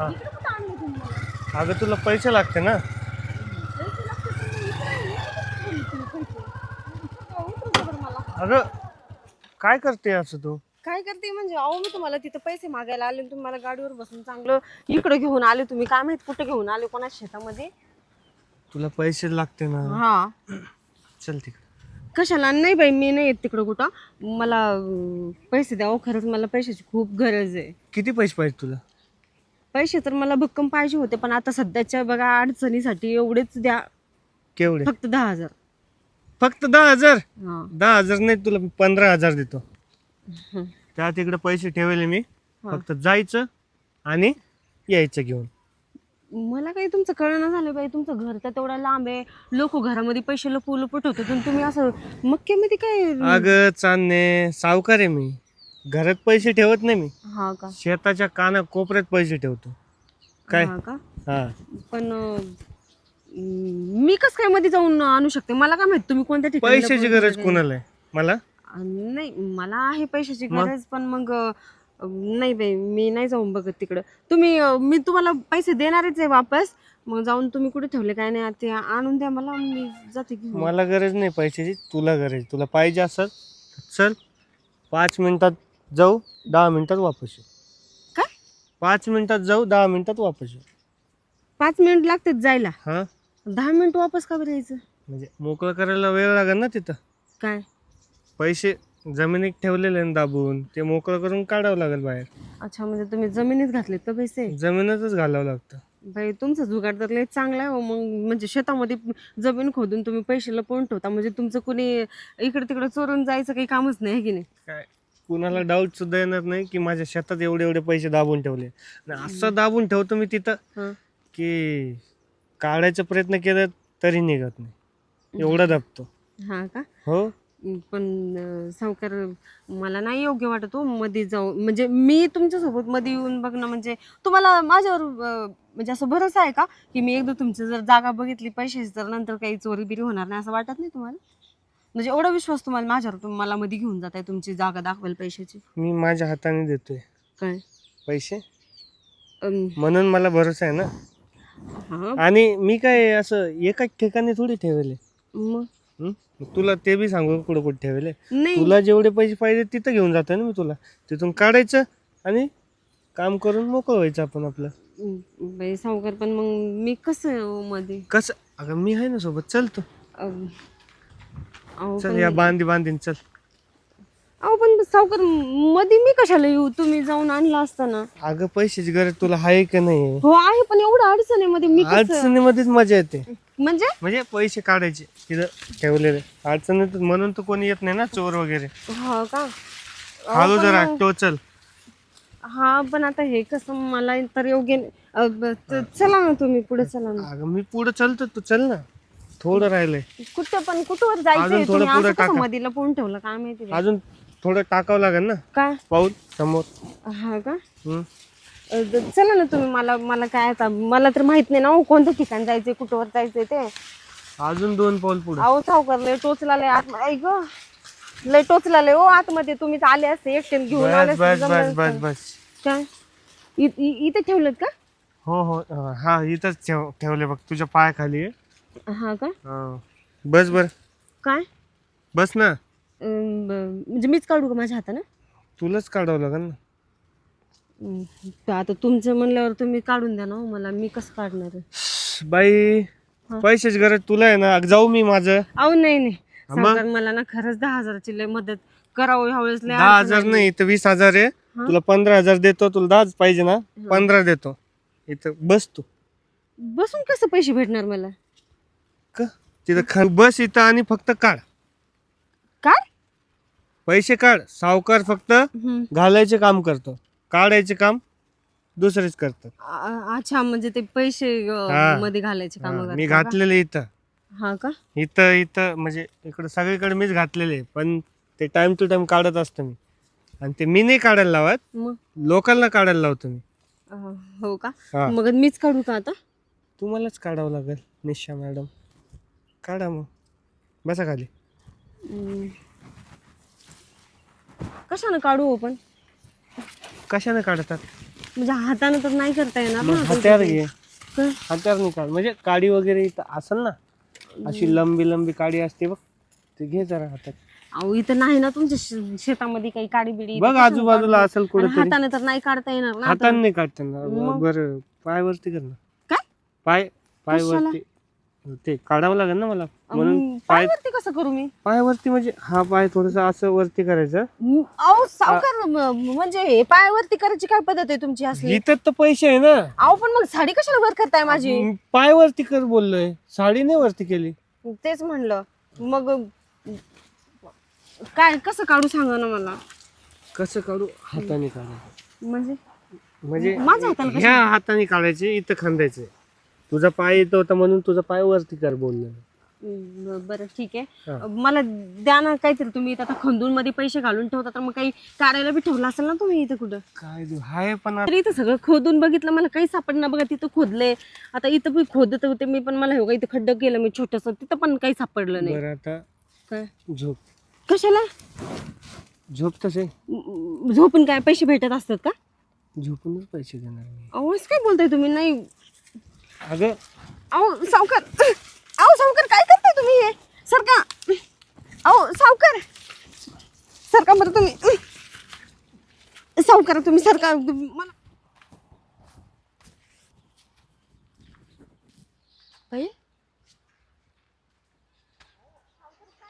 हा. अगं तुला पैसे लागते ना. अगं काय करते असं तू? काय करते म्हणजे अहो मी तुम्हाला तिथं पैसे मागायला आले आणि तुम्ही मला गाडीवर बसून चांगलं इकडे घेऊन आले तुम्ही. काय माहीत कुठे घेऊन आले कोणा शेतामध्ये? तुला पैसे लागते ना. हा. चल तिकडे. कशाला? नाही बाई मी नाही येत तिकडं कुठं. मला अं, पैसे द्या हो खरंच मला पैशाची खूप गरज आहे. किती पैसे पाहिजे तुला? पैसे तर मला भक्कम पाहिजे होते पण आता सध्याच्या बघा अडचणीसाठी एवढेच द्या. केवढे? फक्त दहा हजार. फक्त दहा हजार? हा. दहा हजार नाही तुला पंधरा हजार देतो. हं. त्या तिकडे पैसे ठेवले मी. हा. फक्त जायचं आणि यायचं घेऊन. मला काही तुमचं कळणं झालं बाई तुमचं घर तर तेवढा लांब आहे. लोक घरामध्ये पैसे लपू लपट होते आणि तुम्ही असं मक्क्यामध्ये काय अगं चांदणे सावकार आहे मी. घरात पैसे ठेवत नाही मी. हा का? शेताच्या काना कोपऱ्यात पैसे ठेवतो. काय? हा का? हा. पण अं, मी कस काय मध्ये जाऊन आणू शकते? मला काय माहीत तुम्ही कोणत्या ठिकाणी पैशाची गरज कोणाला आहे? मला? अं, नाही मला आहे पैशाची मग? गरज पण मग अं, नाही बाई मी नाही जाऊन बघत तिकडं. तुम्ही अं, मी तुम्हाला पैसे देणारच आहे वापस. मग जाऊन तुम्ही कुठे ठेवले काय नाही ते आणून द्या मला मी जाते घेऊन. मला गरज नाही पैशाची तुला गरज तुला पाहिजे असेल तर चल पाच मिनिटात जाऊ दहा मिनिटात वापस येऊ काय पाच मिनिटात जाऊ दहा मिनिटात वापस येऊ पाच मिनिट लागतात जायला. हा? दहा मिनिट वापस का बरं यायचं? म्हणजे मोकळं करायला वेळ लागेल ना तिथं. काय? पैसे जमिनीत ठेवलेले ना दाबून ते मोकळं करून काढावं लागेल बाहेर. अच्छा म्हणजे तुम्ही जमिनीत घातलेत का पैसे? जमिनीतच घालावं लागतं. बाई तुमचं जुगाड तर लय चांगला आहे हो. मग म्हणजे शेतामध्ये जमीन खोदून तुम्ही पैसे लपवून ठेवता. म्हणजे तुमचं कुणी इकडे तिकडे चोरून जायचं काही कामच नाही की नाही? काय? कुणाला डाऊट सुद्धा येणार नाही की माझ्या शेतात एवढे एवढे पैसे दाबून ठेवले. आणि असं दाबून ठेवतो मी तिथं. की काढायचा प्रयत्न केला तरी निघत नाही. एवढा दाबतो. हा का? हो. पण सावकार मला नाही योग्य वाटत हो मध्ये जाऊ म्हणजे मी तुमच्यासोबत मध्ये येऊन बघणं म्हणजे तुम्हाला माझ्यावर म्हणजे असं भरोसा आहे का? की मी एकदा तुमची जर जागा बघितली पैशाची तर नंतर काही चोरी बिरी होणार नाही असं वाटत नाही तुम्हाला? म्हणजे एवढा विश्वास तुम्हाला माझ्यावर तुम्ही मला मध्ये घेऊन जाताय तुमची जागा दाखवायला पैशाची. मी माझ्या हाताने देतोय. काय? पैसे? म्हणून मला भरोसा आहे ना? हा. आणि मी काय असं एकाच ठिकाणी थोडी ठेवले. मग? तुला ते बी सांगू कुठं कुठं ठेवले? नाही. तुला जेवढे पैसे पाहिजे तिथं घेऊन जातोय ना मी तुला. तिथून काढायचं आणि काम करून मोकळं व्हायचं आपण आपलं. बाई सावकार पण मग मी कसं हो मध्ये? कसं? अगं मी आहे ना सोबत. चल तू. अं, अहो चल या बांधी बांधीन चल. अहो पण सावकारमध्ये मी कशाला येऊ? तुम्ही जाऊन आणला असताना अगं पैशाची गरज तुला आहे का नाही? हो आहे पण एवढं अडचण आहे मध्ये मी कसं अडचणीमध्येच मजा येते. म्हणजे? म्हणजे पैसे काढायचे तिथं ठेवलेले. अडचणीत म्हणून तर कोणी येत नाही ना चोर वगैरे. हा का? हळू जरा टोचल हा पण आता हे कसं मला तर योग्य नाही. अ, ब- त- चला ना तुम्ही पुढे चला ना. अगं मी पुढे चलतो तू चल ना. थोडं राहिलंय. कुठं पण कुठवर जायचंय अजून थोडं तुम्ही पुढं असं कसं टाका. मध्ये लपवून ठेवलं? काय माहिती. अजून थोडं टाकावं लागेल ना? काय पाऊल समोर. हा का? हं. अ, चला ना तुम्ही मला मला काय आता मला तर माहीत नाही ना हो, कोणत्या ठिकाणी जायचंय कुठवर जायचंय ते. अजून दोन पाऊल पुढे. अहो सावकार लय टोचला लय आत ऐक लय टोचला लय ओ आतमध्ये. तुम्ही तर आले असते एकटे घेऊन आले बस असते, बस जमलं बस बस असतं. बस. काय? इ- इ- इथे ठेवलेत का? हो हो हा इथंच ठेव ठेवले बघ तुझ्या पायाखाली. आहे हा का? हं. बस बर. काय? बस ना. अं, ब- म्हणजे मीच काढू का माझ्या हातानं? तुलाच काढावं लागेल ना. अं, तर आता तुमचं म्हणल्यावर तुम्ही काढून द्या ना हो मला मी कसं काढणार आहे? बाई पैशाची गरज तुला आहे ना जाऊ मी माझं. अहो नाही नाही. हा, मग? मला ना खरंच दहा हजाराची लय मदत करावं ह्या वेळेस लय दहा अडचण हजार आली. नाही इथं वीस हजार आहे. हा? तुला पंधरा हजार देतो तुला दहाच पाहिजे ना. पंधरा देतो. इथं बस तू. बसून कसं पैसे भेटणार मला? का? तिथं ख बस इथं आणि फक्त काढ. काय पैसे काढ. सावकार फक्त हम्म. घालायचे काम करतो. काढायचे काम दुसरेच करतात. आ- अच्छा म्हणजे ते पैसे अं, हा. मध्ये घालायचे काम हा, मी घातलेले इथं. हा का? इथं इथं म्हणजे इकडं सगळीकडे मीच घातलेले पण ते टाइम टू टाइम काढत असतो मी. आणि ते मी नाही काढायला लावत. मग? लोकांना काढायला लावतो मी. अं, हो का? हा. मग मीच काढू का आता? तुम्हालाच काढावं लागेल निशा मॅडम. काढा मग. बसा खाली. कशानं काढू हो पण? कशाने काढतात? म्हणजे हाताने तर नाही करता येणार मग ना हत्यार घे. काय? हत्यार नाही काढ. म्हणजे काडी वगैरे इथं असेल ना अशी लंबी लंबी काडी असते बघ ते घे जरा हातात. अहो इथं नाही ना तुमच्या शे- शेतामध्ये काही काडी बिडी बघ आजूबाजूला असेल कुठेतरी. हाताने तर नाही काढता येणार ना. हाताने नाही काढता येणार. बरं पायवरती कर ना. काय? पाय पायवरती ते काढावं लागेल ना मला? म्हणून पाय पायवरती कसं करू मी? पायावरती म्हणजे हा पाय थोडस असं वरती करायचं. अहो सावकार म- म्हणजे हे पायावरती करायची काय पद्धत आहे तुमची असली? इथं तर पैसे आहे ना. अहो पण मग साडी कशाला वर करताय माझी? म, पायवरती कर बोललोय. साडी नाही वरती केली. तेच म्हणलं. मग काय कसं काढू सांगा ना मला? कसं काढू? हाताने काढायचं म्हणजे? म्हणजे माझ्या हाताला ह्या हाताने काढायचे इथं खांदायचे. तुझा पाय येतो होता म्हणून तुझा पाय वरती कर बोललो ब- बरं ठीक आहे. हा. मला द्या ना काहीतरी तुम्ही इथं आता खंदून मध्ये पैसे घालून ठेवता तर मग काही काढायला बी ठेवलं असेल ना तुम्ही इथं कुठं? काय देऊ हाय पण आता- तरी इथं सगळं खोदून बघितलं मला काही सापडणार बघा तिथं खोदलंय. आता इथं पण खोदत होते मी पण मला हे बघा इथं खड्डं केलं मी छोटस तिथं पण काही सापडलं नाही. बरं आता काय? झोप. कशाला? झोप तसे म- झोपून काय पैसे भेटत असतात का? झोपूनच पैसे देणार मी. अहो असं काय बोलताय तुम्ही? नाही अगं. अहो सावकार. अहो सावकार काय करताय तुम्ही हे? सरका. अहो सावकार. सरका बरं तुम्ही. सावकार तुम्ही सरका. मला बाई.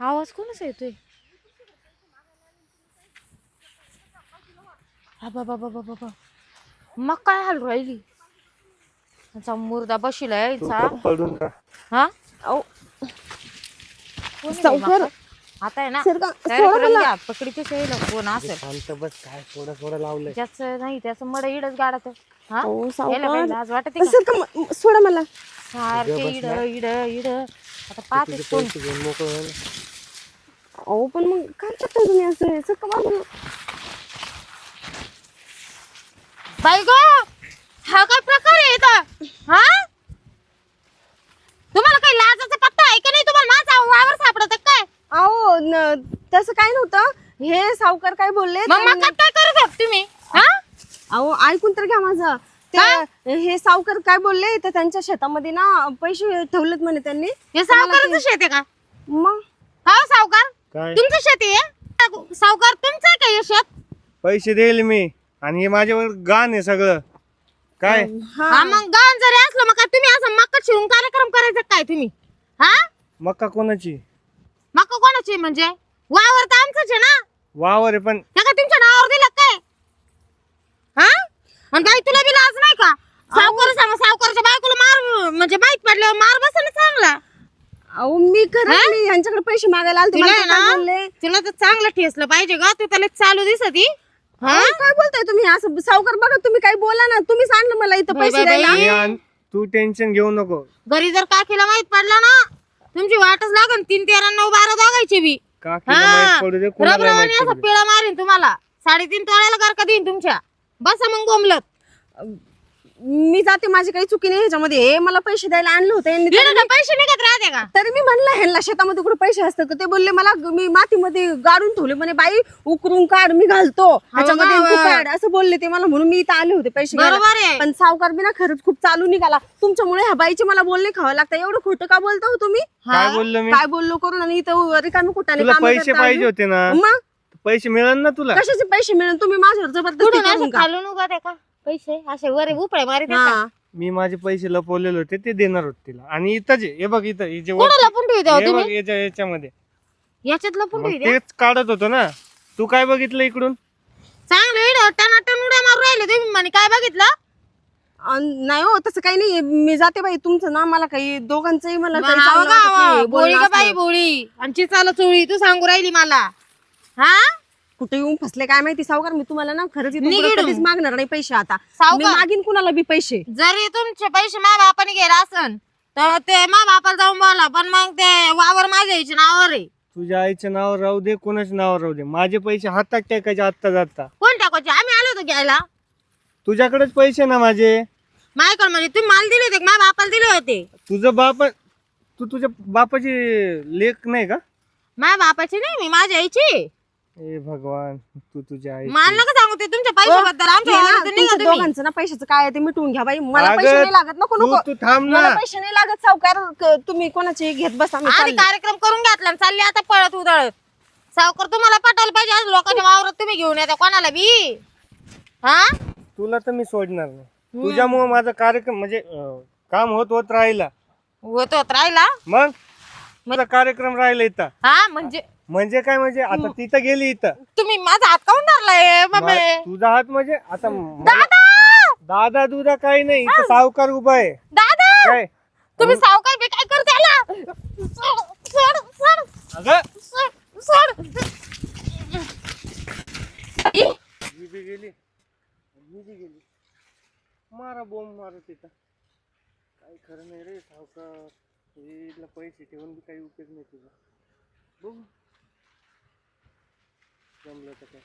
आवाज कोणाचा येतोय? हा बाबा बाबा बाबा. मग काय हाल राहिली? त्याचा मुर्दा बशीला यायचा पडून का हा? आहे बाई सावकार. मागं? आता आहे ना? सरका तयारी सोडा करून मला घ्या. पकडीचे शैला कोण असेल? शांत बस काय थोडं थोडं लावलंय. ज्याचं नाही त्याचं मड इडच गाडत हा? अहो याला काही सावकार. लाज वाटते का? सरका म- सोडा मला. सारखे इड इड इड. आता पाहतेच तुझे कोण. पैसे घेऊन मोकळं व्हायला. अहो पण मग काय करताय तुम्ही असं? सरका बाजूला बाई गो! हा काय प्रकार आहे इथं? हा? तुम्हाला काही लाजाचा पत्ता आहे का नाही? तुम्हाला माझा वावर सापडत काय? अहो न- तसं काय नव्हतं. हे सावकार काय बोलले? मग मग त्यांनी- काय करत आहात तुम्ही? हा? अहो ऐकून तर घ्या माझं. ते हे? सावकार काय बोलले? तर त्यांच्या शेतामध्ये ना पैसे ठेवलेत म्हणे त्यांनी. हे सावकाराचं शेत आहे का? मग? हा सावकार? काय? तुमचं शेत आहे? सावकार तुमचं आहे का हे शेत? पैसे देईल मी. आणि हे माझ्यावर गाण आहे सगळं. काय? हा. मग गाण जरी असलं मग काय तुम्ही असं मक्का शिरून कार्यक्रम करायचा काय तुम्ही? हा? मक्का कोणाची? मक्का कोणाची म्हणजे? वावर तर आमचंच आहे ना. वावर आहे पण काय तुमच्या नावावर दिलं काय? हा? आणि बाई तुला बी लाज नाही का? सावकार सांग सावकारच्या बायकोला मार म्हणजे माहीत पडल्यावर मार बसा ना चांगला. अहो मी खरं मी यांच्याकडे पैसे मागायला आलते तुला मला आहे ते काय ना बोलले? तुला तर चांगलं ठेसलं पाहिजे ग. तू त्याला चालू दिसत ही. हा? काय बोलताय तुम्ही? असं सावकार बघा तुम्ही काय बोला ना. तुम्ही सांगलं मला इथं बाई, पैसे बाई, द्यायला तू टेन्शन घेऊ नको. घरी जर काकीला माहीत पडलं ना तुमची वाटच लागन. तीन तेरा नऊ बारा दोघायची बी. का माहीत पडू दे कुणाला रबरवानी माहीत असं पडू दे. पिळा मारीन तुम्हाला. साडेतीन तोळ्याला गारका देईन तुमच्या. बसा मग गोमलत मी जाते माझी काही चुकी नाही ह्याच्यामध्ये. हे मला पैसे द्यायला आणलं होतं यांनी पैसे निघत राहते का? तरी मी म्हणलं ह्यांना शेतामध्ये कुठे पैसे असतात का ते बोलले मला मी मातीमध्ये गाडून ठेवले. म्हणे बाई उकरून काढ मी घालतो. ह्याच्यामध्ये तू काढ असं बोलले ते मला म्हणून मी इथं आले होते पैसे घ्यायला. बरोबर आहे. पण सावकार बी ना खरंच खूप चालू निघाला. तुमच्यामुळे ह्या बाईचे मला बोलणे खावं लागतं. एवढं खोटं का बोलता हो तुम्ही? काय बोललो मी? काय बोललो करून आणि इथं रिकामी कुठाने तुला कामं पैसे करता पाहिजे. होते ना. मग? पैसे मिळेल ना तुला? कशाचे पैसे मिळून तुम्ही माझ्यावर जबरदस्ती कुठून करून असं का खालून उभा आहे का? पैसे? असे वर उपळे मारित? हा. मी माझे पैसे लपवलेले होते ते देणार होते तिला. आणि इथं जे हे बघ इथं हे जे वर- ठेवते हो हे बघ तुम्ही? याच्या याच्यामध्ये. याच्यात लपून मग ठेवते? तेच काढत होतो ना. तू काय बघितलं इकडून? चांगलं इड टनाटन उड्या मारून राहिले तुम्ही म्हणे. काय बघितलं? अन नाही हो तसं काही नाही मी जाते बाई तुमचं ना मला काही दोघांचंही मला काही चांगलं वाटत बोळी का बाई असलं. बोळी. आणि चिचाला चोळी तू सांगू राहिली मला. हा? कुठे येऊन फसले काय माहिती? सावकार मी तुम्हाला ना खरंच इथून पुढं निघिडून. कधीच मागणार नाही पैसे आता. सावकार. मी मागीन कुणाला बी पैसे. जरी तुमचे पैसे मा बापाने गेला असन तर ते मा बापाला जाऊन बोला पण मग ते वावर माझ्या याच्या नावावर आहे. तुझ्या आईच्या नावावर राहू दे कोणाच्या नावावर राहू दे. माझे पैसे हातात टाकायचे आत्ता जाता. कोण टाकायचे? आम्ही आलो होतो घ्यायला. तुझ्याकडेच पैसे ना माझे. माझ्याकडे म्हणजे तुम्ही मला दिले होते मा बापाला दिले होते. तुझं बाप तू तुझ्या बापाची लेख नाही का? माझ्या बापाची नाही मी माझ्या आईची. ए भगवान तू तुझ्या आई मला नका सांगू ते तुमच्या पैशाबद्दल. आमच्या ना, निघा तुम्ही. दोघांचं ना पैशाचं काय आहे ते मिटवून घ्या बाई. मला अगं, पैसे नाही लागत नको तू नको. तू थांब ना. मला पैसे नाही लागत सावकार क- तुम्ही कोणाचे घेत बसा मी आधी चालले. कार्यक्रम करून घेतला आणि चालले आता पळत उधळत. सावकार तुम्हाला पटायला पाहिजे आज लोकांच्या वावरात तुम्ही घेऊन येता कोणाला बी? हा? तुला तर मी सोडणार नाही. तुझ्यामुळे माझा कार्यक्रम म्हणजे अं, काम होत होत राहिला. होत होत राहिला? मग? माझा कार्यक्रम राहिला इथं. हा म्हणजे? म्हणजे काय म्हणजे? आता तिथं गेली इथं. तुम्ही माझा हात काऊन धरलाय मा- तुझा हात म्हणजे? आता मला- दादा! दादा दुधा काही नाही इथं सावकार उभा आहे. दादा! काय? तुम्ही सावकार बी काय करते याला? सोड सोड सोड अगं! सोड सोड ई, बी गेली. बी गेली. मारा बोंब मारा तिथं काही खरं नाही रे सावकार. हिला पैसे ठेवून बी काही उपयोग नाही तुझा. बघू. जमलं तर काय.